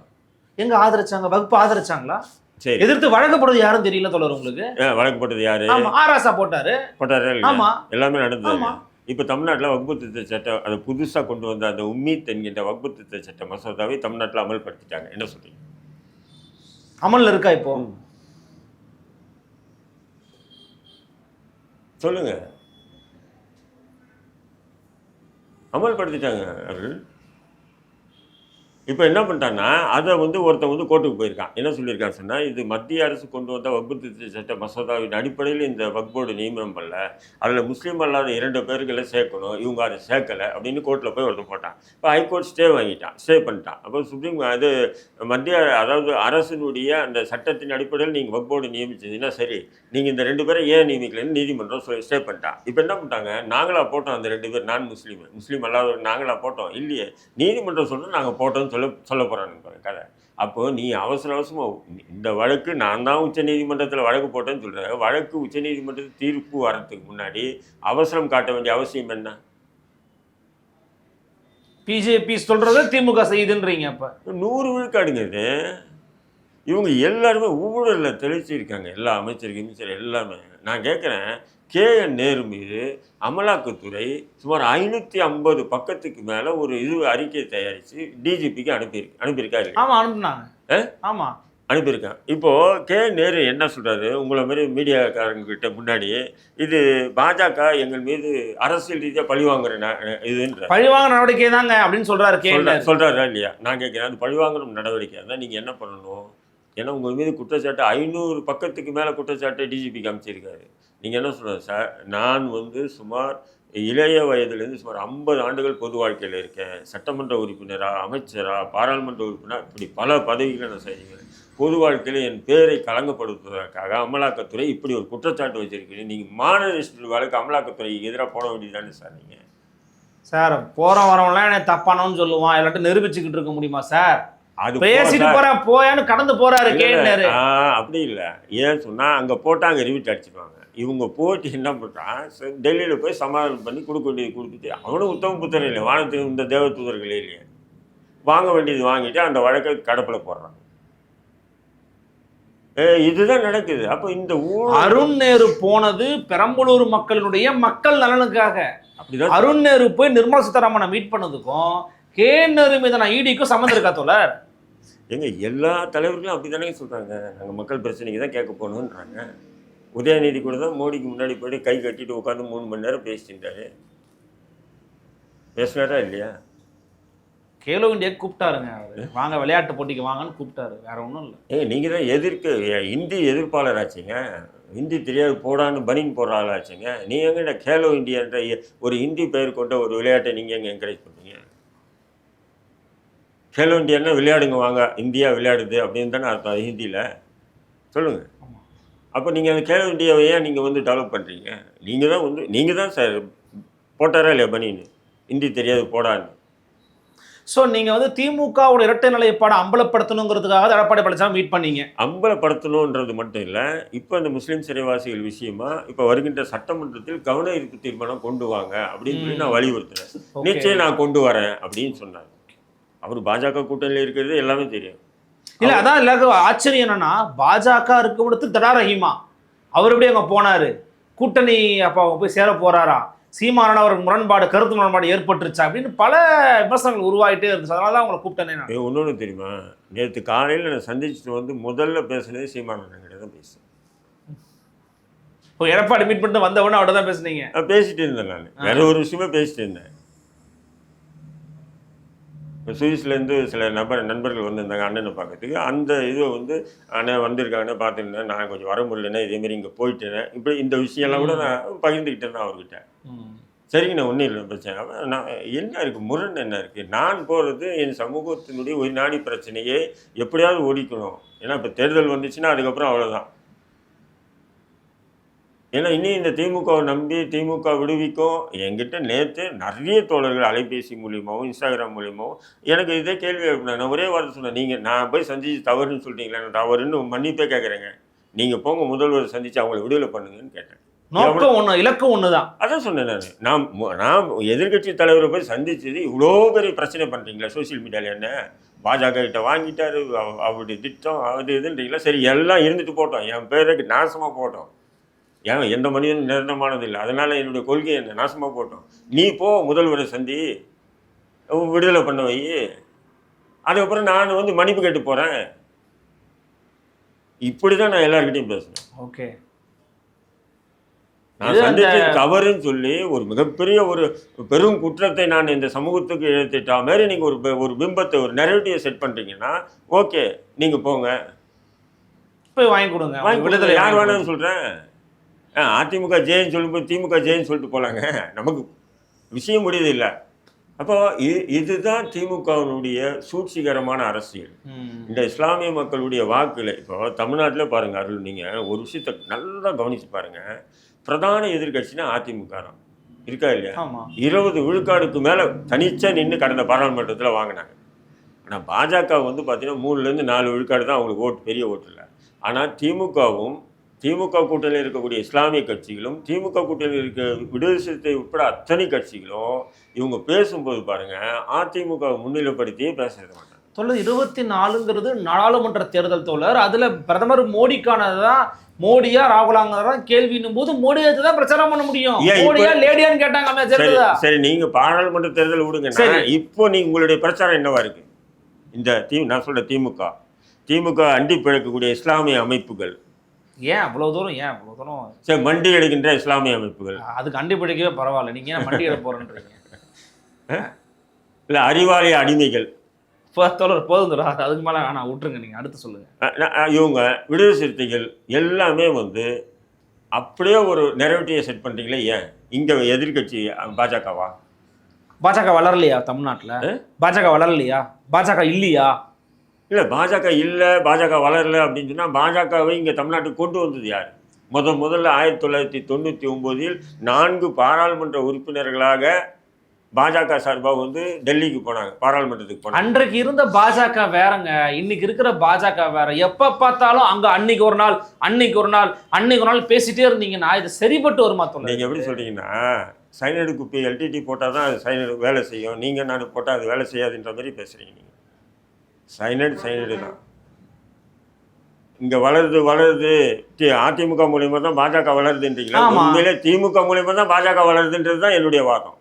எங்க ஆதரிச்சாங்க? வகுப்பு ஆதரிச்சாங்களா? சரி. எதிர்த்து வழங்கப்படுறது யாரும் தெரியல தொடர் உங்களுக்கு? ஏன் வழக்கு போட்டது யாரு? ஆமா ஆராசா போட்டாரு. போட்டாரா? ஆமா. எல்லாமே நடந்தது. இப்போ தமிழ்நாட்டில் வகுப்பு திருத்த சட்டம் அதை புதுசாக கொண்டு வந்த அந்த உம்மீத் என்கின்ற வகுப்பு திருத்த சட்ட மசோதாவை தமிழ்நாட்டில் அமல்படுத்திட்டாங்க. என்ன சொல்றீங்க? அமல்ல இருக்கா இப்போ. சொல்லுங்க. அமல்படுத்திட்டாங்க அவர்கள். இப்போ என்ன பண்ணிட்டான்னா அதை வந்து ஒருத்தன் வந்து கோர்ட்டுக்கு போயிருக்கான். என்ன சொல்லியிருக்கான் சொன்னால் இது மத்திய அரசு கொண்டு வந்த வகுப்பு திருத்த சட்ட மசோதாவின் அடிப்படையில் இந்த வக்போர்டு நியமனம் பண்ணல. அதில் முஸ்லீம் அல்லாத இரண்டு பேர்களை சேர்க்கணும் இவங்க அதை சேர்க்கலை அப்படின்னு கோர்ட்டில் போய் ஒருத்தன் போட்டான். இப்போ ஹைகோர்ட் ஸ்டே வாங்கிட்டான் ஸ்டே பண்ணிட்டான். அப்போ சுப்ரீம் அது மத்திய அதாவது அரசினுடைய அந்த சட்டத்தின் அடிப்படையில் நீங்கள் வக்போர்டு நியமிச்சதுன்னா சரி நீங்கள் இந்த ரெண்டு பேரை ஏன் நியமிக்கலன்னு நீதிமன்றம் சொல்லி ஸ்டே பண்ணிட்டான். இப்போ என்ன பண்ணிட்டாங்க நாங்களாக போட்டோம் அந்த ரெண்டு பேர் நான் முஸ்லீம் முஸ்லீம் அல்லாத நாங்களாக போட்டோம் இல்லையே நீதிமன்றம் சொல்லிட்டு நாங்கள் போட்டோம்னு சொல்லி சொல்ல போகிறாங்க கதை. அப்போ நீ அவசர அவசரமாக இந்த வழக்கு நான் தான் உச்சநீதிமன்றத்தில் வழக்கு போட்டேன்னு சொல்கிறேன் வழக்கு உச்சநீதிமன்றத்தில் தீர்ப்பு வரத்துக்கு முன்னாடி அவசரம் காட்ட வேண்டிய அவசியம் என்ன? பிஜேபி சொல்றத திமுக செய்யுதுன்றீங்க அப்ப. நூறு விழுக்காடுங்க இது. இவங்க எல்லாருமே ஊழலில் தெளிச்சிருக்காங்க. எல்லா அமைச்சர் அமைச்சர் எல்லாமே. நான் கேட்குறேன் கே என் நேரு மீது அமலாக்கத்துறை சுமார் ஐநூற்றி ஐம்பது பக்கத்துக்கு மேலே ஒரு இது அறிக்கை தயாரித்து டிஜிபிக்கு அனுப்பியிருக்கு அனுப்பியிருக்கா இல்லையா ஆமா அனுப்புனாங்க. ஆ? ஆமா. அனுப்பியிருக்கேன் இப்போ கே நேரு என்ன சொல்றாரு? உங்களை மாதிரி மீடியாக்காரங்க கிட்ட முன்னாடி இது பாஜக எங்கள் மீது அரசியல் ரீதியாக பழிவாங்குற இதுன்ற. பழிவாங்க நடவடிக்கை தாங்க அப்படின்னு சொல்ற- சொல்றாரா இல்லையா? நான் கேட்கிறேன் அது பழிவாங்கணும் நடவடிக்கை தான் நீங்க என்ன பண்ணணும்? ஏன்னா உங்கள் மீது குற்றச்சாட்டு ஐநூறு பக்கத்துக்கு மேலே குற்றச்சாட்டை டிஜிபிக்கு காமிச்சிருக்காரு. நீங்கள் என்ன சொல்கிறது சார்? நான் வந்து சுமார் இளைய வயதுலேருந்து சுமார் ஐம்பது ஆண்டுகள் பொது வாழ்க்கையில் இருக்கேன். சட்டமன்ற உறுப்பினரா அமைச்சராக பாராளுமன்ற உறுப்பினர் இப்படி பல பதவிகளை நான் செய்கிறேன். பொது வாழ்க்கையில் என் பேரை கலங்கப்படுத்துவதற்காக அமலாக்கத்துறை இப்படி ஒரு குற்றச்சாட்டு வச்சுருக்கீங்க. நீங்கள் மாநில வழக்கு அமலாக்கத்துறைக்கு எதிராக போட வேண்டியதானே சார் நீங்கள் சார் போகிற வரவங்களாம் என்ன தப்பானவன்னு சொல்லுவான். இல்லாட்டி நிரூபிச்சுக்கிட்டு இருக்க முடியுமா சார்? அது பேசிட்டு போட்டா- போறா? போயான்னு கடந்து போறாரு கேட்டாரு அப்படி இல்லை. ஏன் சொன்னா அங்க போட்டாங்க ரிவிட் அடிச்சிருவாங்க இவங்க போட்டு என்ன பண்றான் சரி, டெல்லியில போய் சமாதானம் பண்ணி கொடுக்க வேண்டியது கொடுத்துட்டு அவனும் உத்தம புத்தர் இல்லை வானத்துக்கு இந்த தேவ தூதர்களே இல்லையே. வாங்க வேண்டியது வாங்கிட்டு அந்த வழக்கை கடப்பில் போடுறான். இதுதான் நடக்குது. அப்போ இந்த அருண் நேரு போனது பெரம்பலூர் மக்களினுடைய மக்கள் நலனுக்காக. அப்படிதான் அருண் நேரு போய் நிர்மலா சீதாராமனை மீட் பண்ணதுக்கும் கே நேரு மீதான ஈடிக்கும் சம்மந்தம் இருக்கா தோழர்? எங்க எல்லா தலைவர்களும் அப்படிதானே சொல்றாங்க? நாங்க மக்கள் பிரச்சனைக்கு தான் கேட்க போகணுன்றாங்க. உதயநிதி கூட தான் மோடிக்கு முன்னாடி போயிட்டு கை கட்டிட்டு உட்காந்து மூணு மணி நேரம் பேசிட்டு இருந்தாரு பேசுனாரா இல்லையா? கேலோ இந்தியா கூப்பிட்டாருங்க வாங்க விளையாட்டு போட்டிக்கு வாங்கன்னு கூப்பிட்டாரு. வேற ஒண்ணும் இல்ல. ஏங்க நீங்கள் தான் எதிர்க்க ஏ, இந்தி எதிர்ப்பாளர் ஆச்சுங்க. ஹிந்தி தெரியாது போடான்னு பனின் போடுற ஆளாச்சுங்க நீ எங்கடா கேலோ இந்தியான்ற எ- ஒரு ஹிந்தி பெயர் கொண்ட ஒரு விளையாட்டை நீங்கள் எங்கே என்கரேஜ் பண்ணுறீங்க கேலோ இந்தியான்னா விளையாடுங்க வாங்க. இந்தியா விளையாடுது அப்படின்னு தானே அர்த்தம். ஹிந்தியில். சொல்லுங்கள் அப்போ நீங்கள் அந்த கேலோ இந்தியாவை ஏன் நீங்கள் வந்து டெவலப் பண்ணுறீங்க நீங்கள் தான் வந்து நீங்கள் தான் சார் போட்டாரா இல்லையா பனின்னு ஹிந்தி தெரியாது போடான்னு. சோ நீங்க வந்து திமுகவோட இரட்டை நிலைப்பாடை அம்பலப்படுத்தணுங்கிறதுக்காக எடப்பாடி பழனிசாமி மீட் பண்ணீங்க. அம்பலப்படுத்தணுன்றது மட்டும் இல்லை இப்போ இந்த முஸ்லீம் சிறைவாசிகள் விஷயமா இப்போ வருகின்ற சட்டமன்றத்தில் கவன ஈர்ப்பு தீர்மானம் கொண்டு வாங்க அப்படின்னு சொல்லி நான் வலியுறுத்துறேன். நிச்சயம் நான் கொண்டு வரேன் அப்படின்னு சொன்னார் அவர் பாஜக கூட்டணியில் இருக்கிறது எல்லாமே தெரியும். இல்ல அதான் எல்லாருக்கும் ஆச்சரியம் என்னன்னா பாஜக இருக்க விடுத்து தடா ரஹீமா. அவர் எப்படி அங்க போனாரு? கூட்டணி அப்ப அவங்க போய் சேர போறாரா? சீமானோட அவருக்கு முரண்பாடு கருத்து முரண்பாடு ஏற்பட்டுருச்சா? அப்படின்னு பல விமர்சனங்கள் உருவாயிட்டே இருந்துச்சு. அதனால தான் உங்களை கூப்பிட்டேனே இன்னொன்று தெரியுமா? நேற்று காலையில் நான் சந்திச்சுட்டு வந்து முதல்ல பேசுனது சீமானன் கிட்ட தான் பேசுவேன் இப்போ எடப்பாடி மீட் பண்ணிட்டு வந்த உடனே அவட தான் பேசுனீங்க? பேசிட்டு இருந்தேன் நான். வேற ஒரு விஷயமா பேசிட்டு இருந்தேன். இப்போ சுவிஸ்லேருந்து சில நபர் நண்பர்கள் வந்திருந்தாங்க அண்ணனை பார்க்கறதுக்கு. அந்த இது வந்து அண்ணன் வந்திருக்காங்கன்னு பார்த்துருந்தேன். நான் கொஞ்சம் வர முடியலண்ணே. இதேமாரி இங்கே போயிட்டேன். இப்படி இந்த விஷயம்லாம் கூட நான் பகிர்ந்துக்கிட்டேன் அவர்கிட்ட. சரிங்க நான் ஒன்றும் இல்லை பிரச்சனை நான் என்ன இருக்குது முரண் என்ன இருக்குது நான் போகிறது என் சமூகத்தினுடைய ஒரு நாடி பிரச்சனையை எப்படியாவது ஒழிக்கணும் ஏன்னா இப்போ தேர்தல் வந்துச்சுன்னா அதுக்கப்புறம் அவ்வளோதான் ஏன்னா இனி இந்த திமுகவை நம்பி திமுக விடுவிக்கும். என்கிட்ட நேற்று நிறைய தோழர்கள் அலைபேசி மூலியமாகவும் இன்ஸ்டாகிராம் மூலியமாகவும் எனக்கு இதே கேள்வி நான் ஒரே வார்த்தை சொன்னேன். நீங்கள் நான் போய் சந்திச்சு தவறுன்னு சொல்லிட்டீங்களா நான் தவறுன்னு மன்னிப்பே கேட்குறேங்க. நீங்கள் போங்க முதல்வர் சந்திச்சு அவங்கள விடுதலை பண்ணுங்கன்னு கேட்டேன். நோக்கம் ஒண்ணு இலக்கம் ஒண்ணுதான். அதான் சொன்னேன் நான். நான் நான் எதிர்க்கட்சி தலைவரை போய் சந்திச்சது இவ்வளோ பெரிய பிரச்சனை பண்ணுறீங்களா சோஷியல் மீடியாவில் என்ன? பாஜக கிட்ட வாங்கிட்டாரு அவ- அவருடைய திட்டம் அது இதுன்றீங்களா? சரி எல்லாம் இருந்துட்டு போட்டோம். என் பேருக்கு நாசமாக போட்டோம். ஏன் எந்த மனிதனும் நிரந்தரமானது இல்லை அதனால என்னுடைய கொள்கை என்ன நாசமாக போட்டோம். நீ போ முதல்வரை சந்தி. விடுதலை பண்ண வை. அதுக்கப்புறம் நான் வந்து மன்னிப்பு கேட்டு போகிறேன் இப்படி தான் நான் எல்லாருக்கிட்டையும் பேசுனேன் ஓகே. நான் சந்திச்சது தவறுன்னு சொல்லி ஒரு மிகப்பெரிய ஒரு பெரும் குற்றத்தை நான் இந்த சமூகத்துக்கு இழுத்துட்டா மாதிரி நீங்க ஒரு ஒரு பிம்பத்தை ஒரு நெரட்டிவை செட் பண்றீங்கன்னா ஓகே நீங்க போங்க. போய் வாங்கி கொடுங்க. வாங்கி விடுதலை. யார் வேணாம்னு சொல்றேன். ஆ, அதிமுக ஜெயின்னு சொல்லும்போது திமுக ஜெயின்னு சொல்லிட்டு போலாங்க. நமக்கு விஷயம் முடியுது இல்லை. அப்போ இ- இதுதான் திமுகவினுடைய சூழ்ச்சிகரமான அரசியல். இந்த இஸ்லாமிய மக்களுடைய வாக்குல இப்போ தமிழ்நாட்டில் பாருங்க அருள் நீங்க ஒரு விஷயத்தை நல்லா கவனிச்சு பாருங்க. பிரதான எதிர்க்கட்சினா அதிமுக தான். இருக்கா இல்லையா? இருபது விழுக்காடுக்கு மேல தனிச்சா நின்று கடந்த பாராளுமன்றத்தில் வாங்கினாங்க. ஆனால் பாஜக வந்து பார்த்தீங்கன்னா மூணுலேருந்து நாலு விழுக்காடு தான் அவங்களுக்கு ஓட்டு பெரிய ஓட்டு இல்லை. ஆனால் திமுகவும் திமுக கூட்டணியில் இருக்கக்கூடிய இஸ்லாமிய கட்சிகளும் திமுக கூட்டணியில் இருக்க விடுதலை சிறுத்தை உட்பட அத்தனை கட்சிகளும் இவங்க பேசும்போது பாருங்க அதிமுக முன்னிலைப்படுத்தியே பேசுறது மாட்டாங்க. தொள்ளாயிரத்தி இருபத்தி நாலுங்கிறது நாடாளுமன்ற தேர்தல் தோழர். அதுல பிரதமர் மோடிக்கானதான் மோடியா ராகுலாங்கிறதா கேள்வின்னும் போது மோடி தான் பிரச்சாரம் பண்ண முடியும். மோடியா லேடியான்னு கேட்டாங்க சரி நீங்க பாராளுமன்ற தேர்தல் விடுங்க சரி. இப்போ நீங்க உங்களுடைய பிரச்சாரம் என்னவா இருக்கு? இந்த தி நான் சொல்ற திமுக. திமுக அண்டி பிழைக்கக்கூடிய இஸ்லாமிய அமைப்புகள். ஏன் அவ்வளவு தூரம் ஏன் அவ்வளவு தூரம்? சரி மண்டி எடுக்கின்ற இஸ்லாமிய அமைப்புகள். அது கண்டுபிடிக்கவே பரவாயில்ல. நீங்க ஏன் மண்டி எடுக்க போறேன்றீங்க? இல்ல அறிவாலய அடிமைகள். தோழர் போதும் அதுக்கு மேல வேணாம் விட்டுருங்க நீங்க அடுத்து சொல்லுங்க. அஹ் ந- அஹ் இவங்க விடுதலை சிறுத்தைகள் எல்லாமே வந்து அப்படியே ஒரு நெரட்டிவை செட் பண்றீங்களே ஏன்? இங்க எதிர்க்கட்சி அஹ், பாஜகவா? பாஜக வளரலையா தமிழ்நாட்டுல? பாஜக வளரலையா? பாஜக இல்லையா? இல்ல பாஜக இல்ல பாஜக வளரல அப்படின்னு சொன்னா பாஜகவை இங்க தமிழ்நாட்டுக்கு கொண்டு வந்தது யார்? முத முதல்ல ஆயிரத்தி தொள்ளாயிரத்தி தொண்ணூத்தி ஒன்பதில் நான்கு பாராளுமன்ற உறுப்பினர்களாக பாஜக சார்பாக வந்து டெல்லிக்கு போனாங்க பாராளுமன்றத்துக்கு போனாங்க. அன்றைக்கு இருந்த பாஜக வேறங்க இன்னைக்கு இருக்கிற பாஜக வேற. எப்ப பார்த்தாலும் அங்க அன்னைக்கு ஒரு நாள் அன்னைக்கு ஒரு நாள் அன்னைக்கு ஒரு நாள் பேசிட்டே இருந்தீங்கன்னா இது சரிப்பட்டு வருமா தோணுது நீங்கள் எப்படி சொல்றீங்கன்னா சைனடு குப்பி எல்டிடி போட்டால் தான் அது சைனடு வேலை செய்யும். நீங்கள் நான் போட்டால் அது வேலை செய்யாதுன்ற மாதிரி பேசுகிறீங்க நீங்கள் சைனடு சைனடு தான். இங்கே வளருது வளருது அதிமுக மூலியமாக தான் பாஜக வளருதுன்றீங்களா. உண்மையிலே திமுக மூலியமாக தான் பாஜக வளருதுன்றது தான் என்னுடைய வாதம்.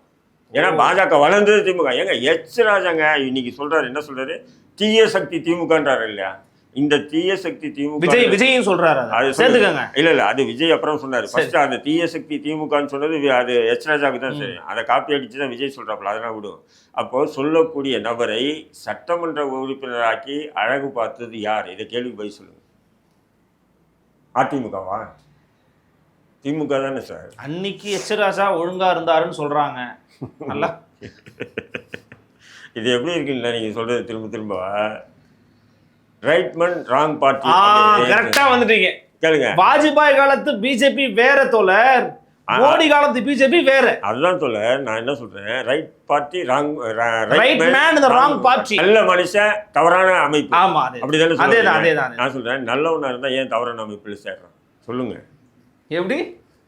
ஏன்னா பாஜக வளர்ந்தது திமுக. ஏங்க எச் ராஜாங்க இன்னைக்கு சொல்றாரு என்ன சொல்றாரு? தீய சக்தி திமுகன்றாரு இல்லையா? இந்த தீய சக்தி திமுக விஜய் விஜயும் சொல்றாரு அது. சேர்த்துக்கங்க இல்ல இல்ல அது விஜய் அப்புறம் சொன்னாரு. ஃபர்ஸ்ட் அந்த தீய சக்தி திமுகன்னு சொன்னது அது எச் ராஜாவுக்கு தான் சரி. அதை காப்பி அடிச்சு தான் விஜய் சொல்றாப்புல அதெல்லாம் விடும் அப்போ சொல்லக்கூடிய நபரை சட்டமன்ற உறுப்பினராக்கி அழகு பார்த்தது யார்? இதை கேள்விக்கு பதில் சொல்லுங்க. அதிமுகவா? திமுக தானே சார். அன்னைக்கு எச் ராஜா ஒழுங்கா இருந்தாருன்னு சொல்றாங்க. நல்லா. *laughs* இது எப்படி இருக்குல்ல நீங்க சொல்றது திரும்ப திரும்ப. Right man wrong party. கரெக்டா வந்துட்டீங்க. கேளுங்க. வாஜ்பாய் காலத்து பிஜேபி வேற தோழர். மோடி காலத்து பிஜேபி வேற. அதுதான் சொல்ல நான் என்ன சொல்றேன்? Right party wrong man in the wrong party. நல்ல மனுஷன் தவறான அமைப்பு. ஆமா அதே அப்படிதானே அதேதான் சொல்றீங்க? அதேதான் நான் சொல்றேன் நல்லவனா இருந்தா ஏன் தவறான அமைப்பில் சேர்றான்? சொல்லுங்க. எப்படி?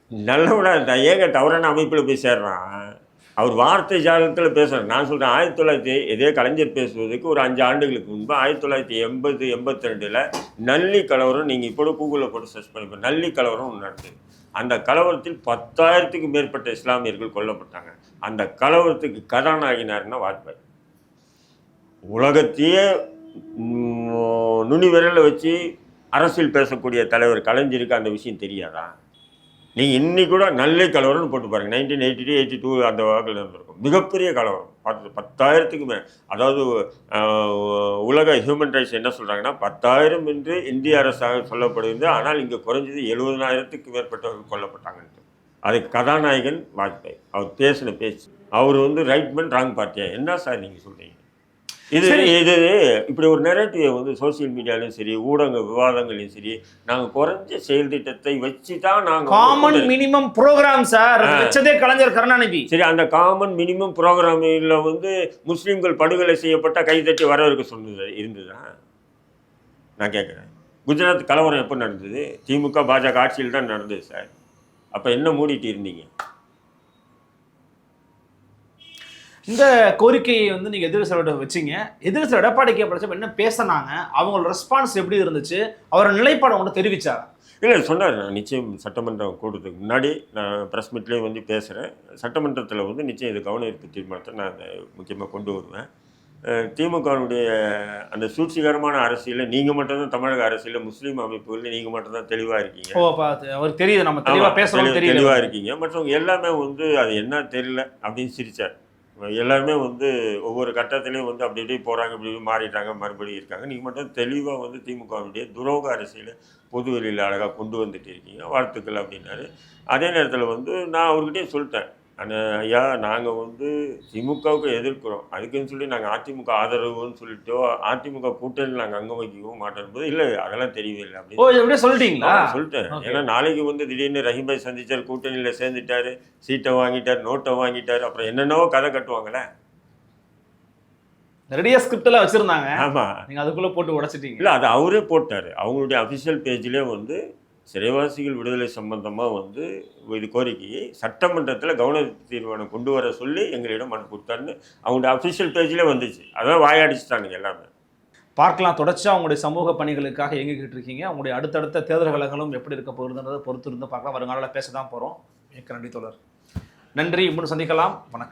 நல்லவனா இருந்தா ஏங்க தவறான அமைப்பில் போய் சேர்றான்? அவர் வார்த்தை ஜாலத்தில் பேசுகிறார் நான் சொல்கிறேன் ஆயிரத்தி தொள்ளாயிரத்தி இதே கலைஞர் பேசுவதற்கு ஒரு அஞ்சு ஆண்டுகளுக்கு முன்பு ஆயிரத்தி தொள்ளாயிரத்தி எண்பது எண்பத்தி ரெண்டில் நல்லி கலவரம் நீங்கள் இப்போ கூகுளில் போட்டு சர்ச் பண்ணி நல்லி கலவரம் ஒன்று நடந்தது. அந்த கலவரத்தில் பத்தாயிரத்துக்கு மேற்பட்ட இஸ்லாமியர்கள் கொல்லப்பட்டாங்க. அந்த கலவரத்துக்கு கதாநாயகினார்னா வாஜ்பாய். உலகத்தையே நுனி விரலை வச்சு அரசியல் பேசக்கூடிய தலைவர் கலைஞருக்கு அந்த விஷயம் தெரியாதா? நீங்கள் இன்னி கூட நல்ல கலவரம்னு போட்டு பாருங்க. Nineteen eighty two eighty two அந்த வாக்கில் இருந்திருக்கும். மிகப்பெரிய கலவரம். பத்து பத்தாயிரத்துக்கு மேலே. அதாவது உலக ஹியூமன் ரைட்ஸ் என்ன சொல்கிறாங்கன்னா பத்தாயிரம் என்று இந்திய அரசாக சொல்லப்படுகிறது. ஆனால் இங்கே குறைஞ்சது எழுபதனாயிரத்துக்கு மேற்பட்டவர்கள் கொல்லப்பட்டாங்கன்ட்டு அதுக்கு கதாநாயகன் வாஜ்பாய். அவர் பேசின பேச்சு. அவர் வந்து ரைட் மேன் ராங் பார்ட்டியா என்ன சார் நீங்கள் சொல்கிறீங்க இது இது இப்படி ஒரு நெரட்டிவை வந்து சோஷியல் மீடியாலையும் சரி ஊடக விவாதங்களையும் சரி நாங்கள் குறைஞ்ச செயல் திட்டத்தை வச்சு தான் நாங்கள் காமன் மினிமம் ப்ரோக்ராம் சார் வச்சதே கலைஞர் கருணாநிதி. சரி அந்த காமன் மினிமம் ப்ரோக்ராமில் வந்து முஸ்லீம்கள் படுகொலை செய்யப்பட்ட கைதட்டி வரவேற்க சொன்னது இருந்ததா? நான் கேட்குறேன். குஜராத் கலவரம் எப்போ நடந்தது? திமுக பாஜக ஆட்சியில் தான் நடந்தது சார் அப்போ என்ன மூடிட்டு இருந்தீங்க? இந்த கோரிக்கையை வந்து நீங்க எதிர்கட்சியோட வச்சீங்க. எதிர்கட்சி எடப்பாடி கே பழனிசாமி என்ன பேசினாங்க அவங்களோட ரெஸ்பான்ஸ் எப்படி இருந்துச்சு அவரோட நிலைப்பாடு அவங்க தெரிவிச்சாங்க இல்லை சொன்னார். நான் நிச்சயம் சட்டமன்றம் கூடுறதுக்கு முன்னாடி நான் ப்ரெஸ் மீட்லேயே வந்து பேசுகிறேன் சட்டமன்றத்தில் வந்து நிச்சயம் இது கவன ஈர்ப்பு தீர்மானத்தை நான் அதை முக்கியமாக கொண்டு வருவேன். திமுகவுடைய அந்த சூழ்ச்சிகரமான அரசியலில் நீங்கள் மட்டும்தான் தமிழக அரசியலில் முஸ்லீம் அமைப்புகளில் நீங்கள் மட்டும்தான் தெளிவாக இருக்கீங்க. அவருக்கு தெரியுது. நம்ம தெளிவா ஆமா, பேசுறோம் தெளி- தெரியல. தெளிவா இருக்கீங்க. மற்றவங்க எல்லாமே வந்து அது என்ன தெரியல அப்படின்னு சிரிச்சார். எல்லாருமே வந்து ஒவ்வொரு கட்டத்திலையும் வந்து அப்படி இப்படி போகிறாங்க இப்படி இப்படி மாறிட்டாங்க மறுபடியும் இருக்காங்க. நீங்கள் மட்டும் தெளிவாக வந்து திமுகவுடைய துரோக அரசியலை பொது வெளியில் அழகாக கொண்டு வந்துட்டு இருக்கீங்க. வாழ்த்துக்கள் அப்படின்னாரு. அதே நேரத்தில் வந்து நான் அவர்கிட்டயும் சொல்லிட்டேன். ஆனால் ஐயா நாங்கள் வந்து திமுகவுக்கு எதிர்க்கிறோம். அதுக்குன்னு சொல்லி நாங்கள் அதிமுக ஆதரவுன்னு சொல்லிட்டோ அதிமுக கூட்டணி நாங்கள் அங்கே வைக்கவும் மாட்டோம் போது இல்லை அதெல்லாம் தெரியவே இல்லை அப்படின்னு. ஓ எப்படியே சொல்லிட்டீங்களா? சொல்லிட்டேன். ஏன்னா நாளைக்கு வந்து திடீர்னு ரஹீம் பாய் சந்திச்சார் கூட்டணியில சேர்ந்துட்டாரு சீட்டை வாங்கிட்டார் நோட்டை வாங்கிட்டார் அப்புறம் என்னென்னவோ கதை கட்டுவாங்களே. ரெடியா ஸ்கிரிப்ட் எல்லாம் வச்சிருந்தாங்க. ஆமா. நீங்க அதுக்குள்ள போட்டு உடைச்சிட்டீங்க. இல்ல அது அவரே போட்டாரு. அவங்களுடைய அபிஷியல் பேஜ்லயே வந்து சிறைவாசிகள் விடுதலை சம்பந்தமாக வந்து இது கோரிக்கையை சட்டமன்றத்தில் கவன தீர்மானம் கொண்டு வர சொல்லி எங்களிடம் மனு கொடுத்தாருன்னு அவங்களுடைய அஃபிஷியல் பேஜ்லயே வந்துச்சு. அதான் வாயாடிச்சுட்டானுங்க எல்லாமே. பார்க்கலாம். தொடர்ச்சியாக அவங்களுடைய சமூக பணிகளுக்காக இயங்கிக்கிட்டு இருக்கீங்க. அவங்களுடைய அடுத்தடுத்த தேர்தல் கழகங்களும் எப்படி இருக்க போகுதுன்றதை பொறுத்து இருந்து பார்க்கலாம். வருங்காலில் பேச தான் போகிறோம் மிக்க நன்றி தொடர் நன்றி. இன்னும் சந்திக்கலாம். வணக்கம்.